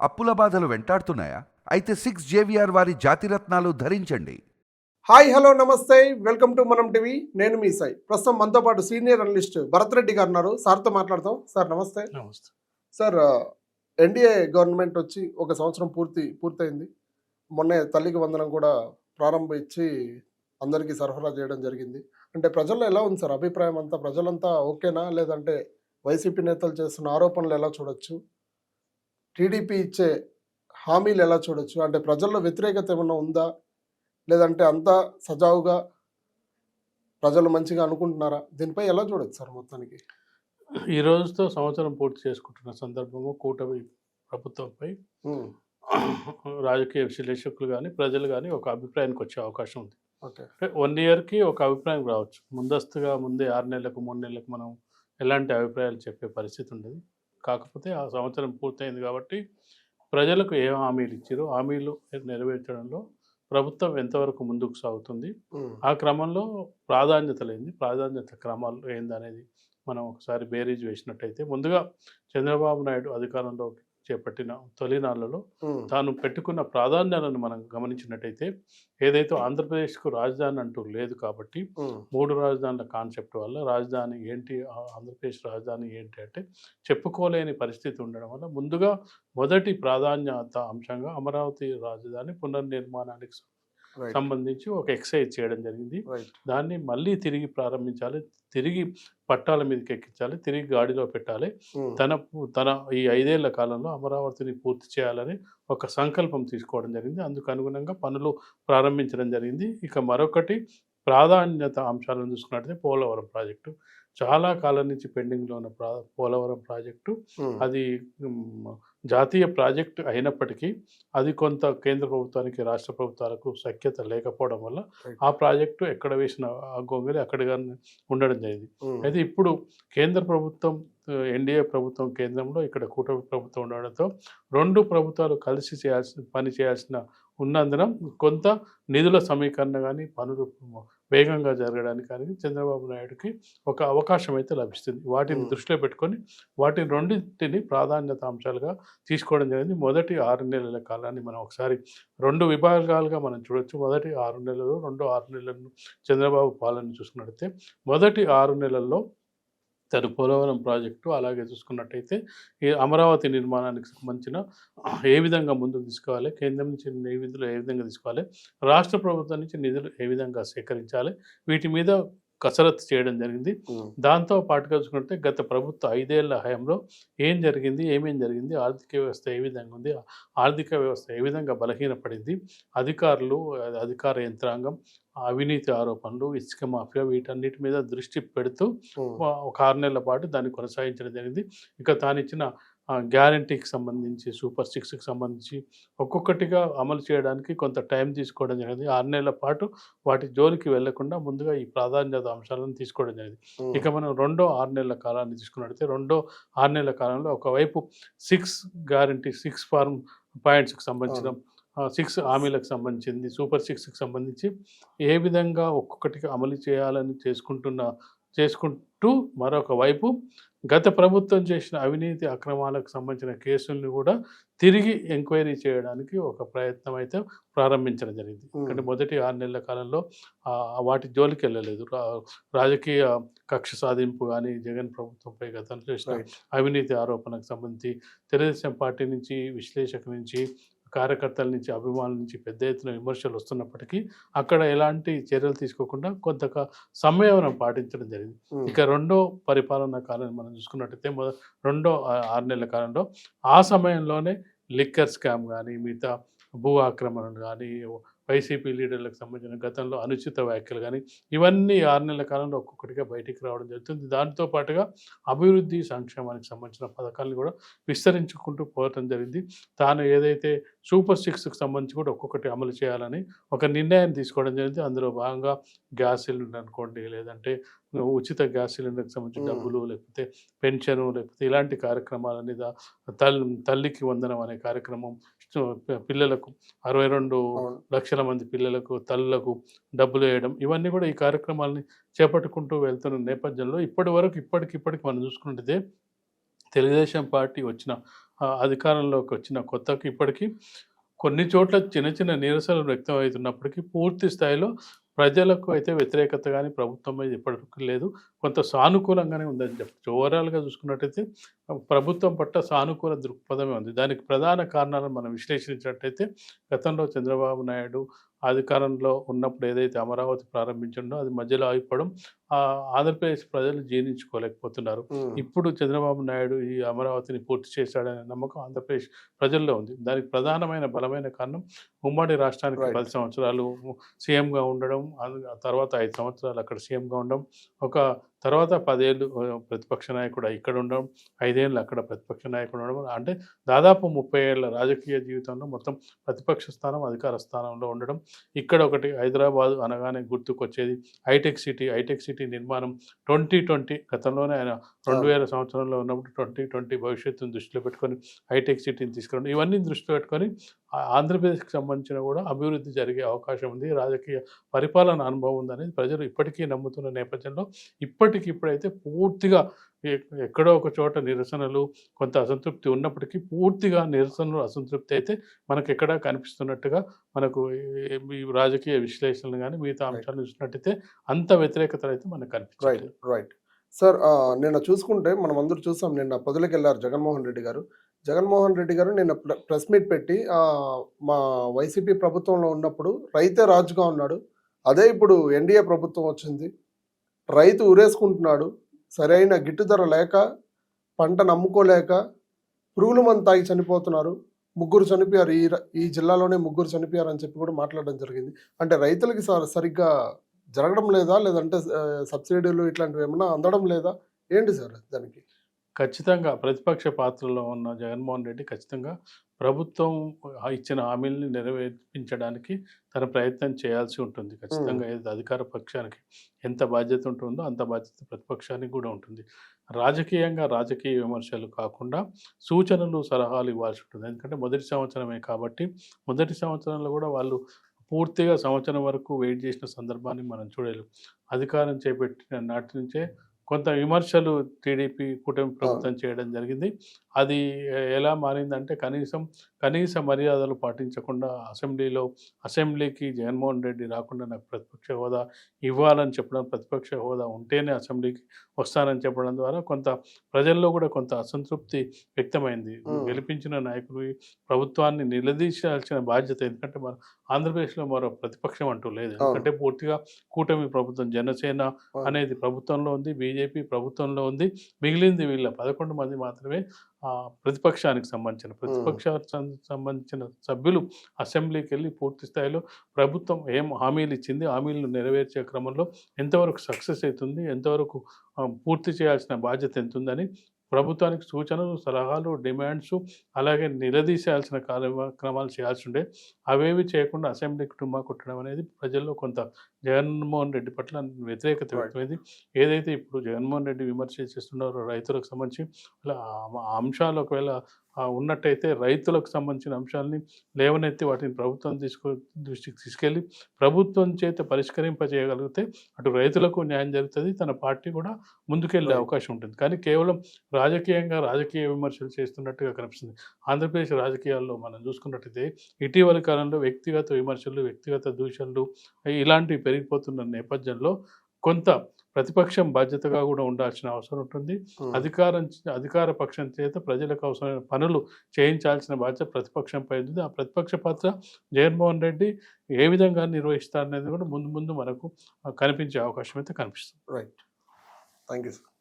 అప్పుల బాధలు వెంటాడుతున్నాయా? అయితే సిక్స్ జేవిఆర్ వారి జాతిరత్నాలు ధరించండి. హాయ్ హలో నమస్తే. Welcome to Manam TV. నేను మీ సాయి. ప్రస్తుతం మనతో పాటు సీనియర్ అనలిస్ట్ భరత్ రెడ్డి గారు ఉన్నారు. సార్తో మాట్లాడతాం సార్ నమస్తే. నమస్తే. సార్ ఎన్డీఏ గవర్నమెంట్ వచ్చి ఒక సంవత్సరం పూర్తి పూర్తయింది. మొన్నే తల్లికి వందనం కూడా ప్రారంభించి అందరికీ సరఫరా చేయడం జరిగింది. అంటే ప్రజల్లో ఎలా ఉంది సార్ అభిప్రాయం అంతా? ప్రజలంతా ఓకేనా? లేదంటే వైసీపీ నేతలు చేస్తున్న ఆరోపణలు ఎలా చూడొచ్చు? టీడీపీ ఇచ్చే హామీలు ఎలా చూడొచ్చు? అంటే ప్రజల్లో వ్యతిరేకత ఏమన్నా ఉందా? లేదంటే అంతా సజావుగా ప్రజలు మంచిగా అనుకుంటున్నారా? దీనిపై ఎలా చూడొచ్చు సార్ మొత్తానికి? ఈ రోజుతో సంవత్సరం పూర్తి చేసుకుంటున్న సందర్భము కూటమి ప్రభుత్వంపై రాజకీయ విశ్లేషకులు కానీ ప్రజలు కానీ ఒక అభిప్రాయానికి వచ్చే అవకాశం ఉంది. ఓకే. వన్ ఇయర్కి ఒక అభిప్రాయం రావచ్చు. ముందస్తుగా ముందే ఆరు నెలలకు మూడు నెలలకు మనం ఎలాంటి అభిప్రాయాలు చెప్పే పరిస్థితి ఉండదు. కాకపోతే ఆ సంవత్సరం పూర్తయింది కాబట్టి ప్రజలకు ఏ హామీలు ఇచ్చారో హామీలు నెరవేర్చడంలో ప్రభుత్వం ఎంతవరకు ముందుకు సాగుతుంది? ఆ క్రమంలో ప్రాధాన్యతలు ఏంది ప్రాధాన్యత క్రమాలు ఏందనేది మనం ఒకసారి బేరీజ్ వేసినట్టయితే ముందుగా చంద్రబాబు నాయుడు అధికారంలోకి చేపట్టిన తొలినాళ్ళలో తాను పెట్టుకున్న ప్రాధాన్యాలను మనం గమనించినట్టయితే ఏదైతే ఆంధ్రప్రదేశ్కు రాజధాని అంటూ లేదు కాబట్టి మూడు రాజధానుల కాన్సెప్ట్ వల్ల రాజధాని ఏంటి ఆంధ్రప్రదేశ్ రాజధాని ఏంటి అంటే చెప్పుకోలేని పరిస్థితి ఉండడం వల్ల ముందుగా మొదటి ప్రాధాన్యత అంశంగా అమరావతి రాజధాని పునర్నిర్మాణానికి సంబంధించి ఒక ఎక్సైజ్ చేయడం జరిగింది. దాన్ని మళ్ళీ తిరిగి ప్రారంభించాలి. తిరిగి పట్టాల మీదకి ఎక్కించాలి. తిరిగి గాడిలో పెట్టాలి. ఉమ్, తన తన ఈ ఐదేళ్ళ కాలంలో అమరావతిని పూర్తి చేయాలని ఒక సంకల్పం తీసుకోవడం జరిగింది. అందుకు అనుగుణంగా పనులు ప్రారంభించడం జరిగింది. ఇక మరొకటి ప్రాధాన్యత అంశాలను చూసుకున్నట్లయితే పోలవరం ప్రాజెక్టు. చాలా కాలం నుంచి పెండింగ్లో ఉన్న ప్రా పోలవరం ప్రాజెక్టు. ఉమ్, అది జాతీయ ప్రాజెక్టు అయినప్పటికీ అది కొంత కేంద్ర ప్రభుత్వానికి రాష్ట్ర ప్రభుత్వాలకు సఖ్యత లేకపోవడం వల్ల. ఆ ప్రాజెక్టు ఎక్కడ వేసిన ఆ గొంగలి అక్కడగా ఉండడం జరిగింది ఉమ్, అయితే ఇప్పుడు కేంద్ర ప్రభుత్వం ఎన్డీఏ ప్రభుత్వం కేంద్రంలో ఇక్కడ కూటమి ప్రభుత్వం ఉండడంతో రెండు ప్రభుత్వాలు కలిసి చేయాల్సిన పని చేయాల్సిన ఉన్నందున కొంత నిధుల సమీకరణ కానీ పనులు వేగంగా జరగడానికి కానీ చంద్రబాబు నాయుడుకి ఒక అవకాశం అయితే లభిస్తుంది. వాటిని. దృష్టిలో పెట్టుకొని వాటిని రెండింటిని ప్రాధాన్యత అంశాలుగా తీసుకోవడం జరిగింది. మొదటి ఆరు నెలల కాలాన్ని మనం ఒకసారి రెండు విభాగాలుగా మనం చూడొచ్చు. మొదటి ఆరు నెలలు రెండో ఆరు నెలలను చంద్రబాబు పాలన చూసుకున్నట్టయితే మొదటి ఆరు నెలల్లో తను పోలవరం ప్రాజెక్టు అలాగే చూసుకున్నట్టయితే ఈ అమరావతి నిర్మాణానికి సంబంధించిన ఏ విధంగా ముందుకు తీసుకోవాలి కేంద్రం నుంచి నిధులు ఏ విధంగా తీసుకోవాలి రాష్ట్ర ప్రభుత్వం నుంచి నిధులు ఏ విధంగా సేకరించాలి వీటి మీద కసరత్తు చేయడం జరిగింది. దాంతో పాటుగా చూసుకుంటే గత ప్రభుత్వ ఐదేళ్ళ హయాంలో ఏం జరిగింది ఏమేం జరిగింది ఆర్థిక వ్యవస్థ ఏ విధంగా ఉంది ఆర్థిక వ్యవస్థ ఏ విధంగా బలహీనపడింది అధికారులు అధికార యంత్రాంగం అవినీతి ఆరోపణలు ఇసుక మాఫియా వీటన్నిటి మీద దృష్టి పెడుతూ ఒక ఆరు నెలల పాటు దాన్ని కొనసాగించడం జరిగింది. ఇక తాను ఇచ్చిన గ్యారంటీకి సంబంధించి సూపర్ సిక్స్కి సంబంధించి ఒక్కొక్కటిగా అమలు చేయడానికి కొంత టైం తీసుకోవడం జరిగింది. ఆరు నెలల పాటు వాటి జోలికి వెళ్ళకుండా ముందుగా ఈ ప్రాధాన్యత అంశాలను తీసుకోవడం జరిగింది. ఇక మనం రెండో ఆరు నెలల కాలాన్ని తీసుకున్నట్లయితే రెండో ఆరు నెలల కాలంలో ఒకవైపు సిక్స్ గ్యారంటీ సిక్స్ ఫార్మ్ పాయింట్స్కి సంబంధించిన సిక్స్ హామీలకు సంబంధించింది సూపర్ సిక్స్కి సంబంధించి ఏ విధంగా ఒక్కొక్కటిగా అమలు చేయాలని చేసుకుంటున్న చేసుకుంటూ మరొక వైపు గత ప్రభుత్వం చేసిన అవినీతి అక్రమాలకు సంబంధించిన కేసుల్ని కూడా తిరిగి ఎంక్వైరీ చేయడానికి ఒక ప్రయత్నం అయితే ప్రారంభించడం జరిగింది. అంటే మొదటి ఆరు నెలల కాలంలో వాటి జోలికి వెళ్ళలేదు. రాజకీయ కక్ష సాధింపు కానీ జగన్ ప్రభుత్వంపై గతంలో చేసిన అవినీతి ఆరోపణకు సంబంధించి తెలుగుదేశం పార్టీ నుంచి విశ్లేషకుల నుంచి కార్యకర్తల నుంచి అభిమానుల నుంచి పెద్ద ఎత్తున విమర్శలు వస్తున్నప్పటికీ అక్కడ ఎలాంటి చర్యలు తీసుకోకుండా కొంత సంయమనం పాటించడం జరిగింది. ఇక రెండో పరిపాలనా కాలం మనం చూసుకున్నట్టయితే రెండో ఆరు నెలల కాలంలో ఆ సమయంలోనే లిక్కర్ స్కామ్ కానీ మిగతా భూ ఆక్రమణలు కానీ వైసీపీ లీడర్లకు సంబంధించిన గతంలో అనుచిత వ్యాఖ్యలు కానీ ఇవన్నీ ఆరు నెలల కాలంలో ఒక్కొక్కటిగా బయటికి రావడం జరుగుతుంది. దాంతో పాటుగా అభివృద్ధి సంక్షేమానికి సంబంధించిన పథకాలను కూడా విస్తరించుకుంటూ పోవటం జరిగింది. తాను ఏదైతే సూపర్ సిక్స్కి సంబంధించి కూడా ఒక్కొక్కటి అమలు చేయాలని ఒక నిర్ణయం తీసుకోవడం జరిగింది. అందులో భాగంగా గ్యాస్ సిలిండర్ అనుకోండి లేదంటే ఉచిత గ్యాస్ సిలిండర్కి సంబంధించిన. డబ్బులు లేకపోతే పెన్షన్ లేకపోతే ఇలాంటి కార్యక్రమాలని దా- తల్లి తల్లికి వందనం అనే కార్యక్రమం పిల్లలకు అరవై రెండు. లక్షల మంది పిల్లలకు తల్లులకు డబ్బులు వేయడం ఇవన్నీ కూడా ఈ కార్యక్రమాలని చేపట్టుకుంటూ వెళ్తున్న నేపథ్యంలో ఇప్పటి వరకు ఇప్పటికిప్పటికి మనం చూసుకుంటే తెలుగుదేశం పార్టీ వచ్చిన అధికారంలోకి వచ్చిన కొత్తకి ఇప్పటికీ కొన్ని చోట్ల చిన్న చిన్న నిరసనలు వ్యక్తం అవుతున్నప్పటికీ పూర్తి స్థాయిలో ప్రజలకు అయితే వ్యతిరేకత కానీ ప్రభుత్వం మీద ఇప్పటికీ లేదు. కొంత సానుకూలంగానే ఉందని చెప్పచ్చు. ఓవరాల్గా చూసుకున్నట్టయితే ప్రభుత్వం పట్ల సానుకూల దృక్పథమే ఉంది. దానికి ప్రధాన కారణాలను మనం విశ్లేషించినట్టయితే గతంలో చంద్రబాబు నాయుడు అధికారంలో ఉన్నప్పుడు ఏదైతే అమరావతి ప్రారంభించిండో అది మధ్యలో ఆగిపోవడం ఆంధ్రప్రదేశ్ ప్రజలు జీర్ణించుకోలేకపోతున్నారు. ఇప్పుడు చంద్రబాబు నాయుడు ఈ అమరావతిని పూర్తి చేశాడనే నమ్మకం ఆంధ్రప్రదేశ్ ప్రజల్లో ఉంది దానికి ప్రధానమైన బలమైన కారణం ఉమ్మడి రాష్ట్రానికి. పది సంవత్సరాలు సీఎంగా ఉండడం తర్వాత ఐదు సంవత్సరాలు అక్కడ సీఎంగా ఉండడం ఒక తర్వాత పదేళ్ళు ప్రతిపక్ష నాయకుడు ఇక్కడ ఉండడం ఐదేళ్ళు అక్కడ ప్రతిపక్ష నాయకుడు ఉండడం అంటే దాదాపు ముప్పై ఏళ్ళ రాజకీయ జీవితంలో మొత్తం ప్రతిపక్ష స్థానం అధికార స్థానంలో ఉండడం ఇక్కడ ఒకటి హైదరాబాద్ అనగానే గుర్తుకొచ్చేది హైటెక్ సిటీ హైటెక్ సిటీ నిర్మాణం ట్వంటీ ట్వంటీ గతంలోనే ఆయన రెండు వేల సంవత్సరంలో ఉన్నప్పుడు ట్వంటీ ట్వంటీ భవిష్యత్తును దృష్టిలో పెట్టుకొని హైటెక్ సిటీని తీసుకురావడం ఇవన్నీ దృష్టిలో పెట్టుకొని ఆంధ్రప్రదేశ్కి సంబంధించిన కూడా అభివృద్ధి జరిగే అవకాశం ఉంది. రాజకీయ పరిపాలన అనుభవం ఉందనేది ప్రజలు ఇప్పటికీ నమ్ముతున్న నేపథ్యంలో ఇప్పటికి ఇప్పుడైతే పూర్తిగా ఎక్కడో ఒక చోట నిరసనలు కొంత అసంతృప్తి ఉన్నప్పటికీ పూర్తిగా నిరసనలు అసంతృప్తి అయితే మనకు ఎక్కడా కనిపిస్తున్నట్టుగా మనకు రాజకీయ విశ్లేషణలు కానీ మిగతా అంశాలు చూసినట్టయితే అంత వ్యతిరేకత అయితే మనకు రైట్ కనిపించలేదు రైట్ సార్ నిన్న చూసుకుంటే మనం అందరూ చూసాం నిన్న పొదలకు వెళ్ళారు జగన్మోహన్ రెడ్డి గారు. జగన్మోహన్ రెడ్డి గారు నిన్న ప్రెస్ మీట్ పెట్టి మా వైసీపీ ప్రభుత్వంలో ఉన్నప్పుడు రైతే రాజుగా ఉన్నాడు. అదే ఇప్పుడు ఎన్డీఏ ప్రభుత్వం వచ్చింది. రైతు ఉరేసుకుంటున్నాడు సరైన గిట్టు ధర లేక పంట నమ్ముకోలేక పురుగుల మందు తాగి చనిపోతున్నారు. ముగ్గురు చనిపోయారు. ఈ ఈ జిల్లాలోనే ముగ్గురు చనిపోయారు అని చెప్పి కూడా మాట్లాడడం జరిగింది. అంటే రైతులకి సరిగ్గా జరగడం లేదా? లేదంటే సబ్సిడీలు ఇట్లాంటివి ఏమైనా అందడం లేదా? ఏంటి సార్ దానికి? ఖచ్చితంగా ప్రతిపక్ష పాత్రలో ఉన్న జగన్మోహన్ రెడ్డి ఖచ్చితంగా ప్రభుత్వం ఇచ్చిన హామీల్ని నెరవేర్పించడానికి తన ప్రయత్నం చేయాల్సి ఉంటుంది. ఖచ్చితంగా ఏది అధికార పక్షానికి ఎంత బాధ్యత ఉంటుందో అంత బాధ్యత ప్రతిపక్షానికి కూడా ఉంటుంది. రాజకీయంగా రాజకీయ విమర్శలు కాకుండా సూచనలు సలహాలు ఇవ్వాల్సి ఉంటుంది. ఎందుకంటే మొదటి సంవత్సరమే కాబట్టి మొదటి సంవత్సరంలో కూడా వాళ్ళు పూర్తిగా సంవత్సరం వరకు వెయిట్ చేసిన సందర్భాన్ని మనం చూడలేం. అధికారం చేపట్టిన నాటి నుంచే కొంత విమర్శలు టీడీపీ కూటమి ప్రభుత్వం చేయడం జరిగింది. అది ఎలా మారిందంటే కనీసం కనీస మర్యాదలు పాటించకుండా అసెంబ్లీలో అసెంబ్లీకి జగన్మోహన్ రెడ్డి రాకుండా నాకు ప్రతిపక్ష హోదా ఇవ్వాలని చెప్పడం ప్రతిపక్ష హోదా ఉంటేనే అసెంబ్లీకి వస్తానని చెప్పడం ద్వారా కొంత ప్రజల్లో కూడా కొంత అసంతృప్తి వ్యక్తమైంది. గెలిపించిన నాయకులు ప్రభుత్వాన్ని నిలదీశాల్సిన బాధ్యత ఎందుకంటే మన ఆంధ్రప్రదేశ్లో మరో ప్రతిపక్షం అంటూ లేదు ఎందుకంటే పూర్తిగా కూటమి ప్రభుత్వం జనసేన. అనేది ప్రభుత్వంలో ఉంది బీజేపీ ప్రభుత్వంలో ఉంది మిగిలింది వీళ్ళ పదకొండు మంది మాత్రమే ప్రతిపక్షానికి సంబంధించిన ప్రతిపక్షానికి సం- సంబంధించిన సభ్యులు అసెంబ్లీకి వెళ్ళి పూర్తి స్థాయిలో ప్రభుత్వం ఏం హామీలు ఇచ్చింది హామీలను నెరవేర్చే క్రమంలో ఎంతవరకు సక్సెస్ అవుతుంది ఎంతవరకు ఆ, పూర్తి చేయాల్సిన బాధ్యత ఎంత ఉందని ప్రభుత్వానికి సూచనలు సలహాలు డిమాండ్స్ అలాగే నిలదీసేయాల్సిన కార్యక్రమాలు చేయాల్సి ఉండే అవేవి చేయకుండా అసెంబ్లీ కుటుంబ కొట్టడం అనేది ప్రజల్లో కొంత జగన్మోహన్ రెడ్డి పట్ల వ్యతిరేకత. వ్యక్తమైంది ఏదైతే ఇప్పుడు జగన్మోహన్ రెడ్డి విమర్శ చేస్తున్నారో రైతులకు సంబంధించి అలా అంశాలు ఒకవేళ ఉన్నట్టయితే రైతులకు సంబంధించిన అంశాలని లేవనెత్తి వాటిని ప్రభుత్వం తీసుకు దృష్టికి తీసుకెళ్ళి ప్రభుత్వం చేత పరిష్కరింపజేయగలిగితే అటు రైతులకు న్యాయం జరుగుతుంది తన పార్టీ కూడా ముందుకెళ్ళే. అవకాశం ఉంటుంది కానీ కేవలం రాజకీయంగా రాజకీయ విమర్శలు చేస్తున్నట్టుగా కనిపిస్తుంది ఆంధ్రప్రదేశ్ రాజకీయాల్లో మనం చూసుకున్నట్టయితే ఇటీవలి కాలంలో వ్యక్తిగత విమర్శలు వ్యక్తిగత దూషణలు ఇలాంటివి పెరిగిపోతున్న నేపథ్యంలో కొంత ప్రతిపక్షం బాధ్యతగా కూడా ఉండాల్సిన అవసరం ఉంటుంది. అధికారం అధికార పక్షం చేత ప్రజలకు అవసరమైన పనులు చేయించాల్సిన బాధ్యత ప్రతిపక్షంపై ఉంది. ఆ ప్రతిపక్ష పాత్ర జగన్మోహన్ రెడ్డి ఏ విధంగా నిర్వహిస్తారనేది కూడా ముందు ముందు మనకు కనిపించే అవకాశం అయితే కనిపిస్తుంది. Right thank you sir